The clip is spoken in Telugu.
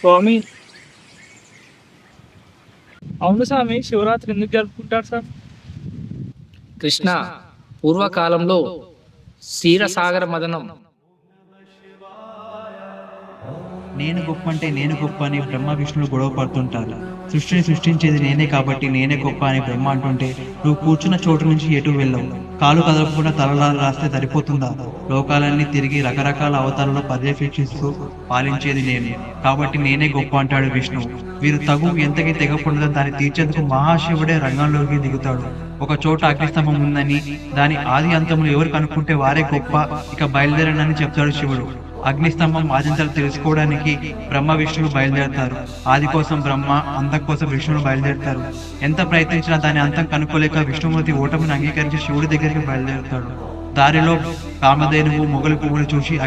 స్వామి. అవును స్వామి శివరాత్రి ఎందుకు జరుపుకుంటారు సార్? కృష్ణ పూర్వకాలంలో క్షీరసాగర మదనం. నేను గొప్ప అంటే నేను గొప్ప అని బ్రహ్మ విష్ణువులు గొడవ పడుతుంటారు. సృష్టిని సృష్టించేది నేనే కాబట్టి నేనే గొప్ప అని బ్రహ్మ అంటుంటే నువ్వు కూర్చున్న చోటు నుంచి ఎటు వెళ్ళవు. కాలు కదలకుండా తలలా రాస్తే సరిపోతుందా? లోకాలన్నీ తిరిగి రకరకాల అవతారాలను పర్యవేక్షిస్తూ పాలించేది నేను. కాబట్టి నేనే గొప్ప అంటాడు విష్ణువు వీరు తగు ఎంతకి తెగకూడదో దాన్ని తీర్చేందుకు మహాశివుడే రంగంలోకి దిగుతాడు. ఒక చోట అగ్నిస్తంభం ఉందని దాని ఆది అంతములు ఎవరు కనుక్కుంటే వారే గొప్ప ఇక బయలుదేరనని చెప్తాడు శివుడు. అగ్నిస్తంభం ఆదింతలు తెలుసుకోవడానికి బ్రహ్మ విష్ణువులు బయలుదేరతారు. ఆది కోసం బ్రహ్మ అంతం కోసం విష్ణువులు బయలుదేరతారు. ఎంత ప్రయత్నించినా దాని అంతం కనుక్కోలేక విష్ణుమూర్తి ఓటమిని అంగీకరించి శివుడి దగ్గరికి బయలుదేరుతాడు. దారిలో కామధేనువు మొగలు పువ్వులు చూసి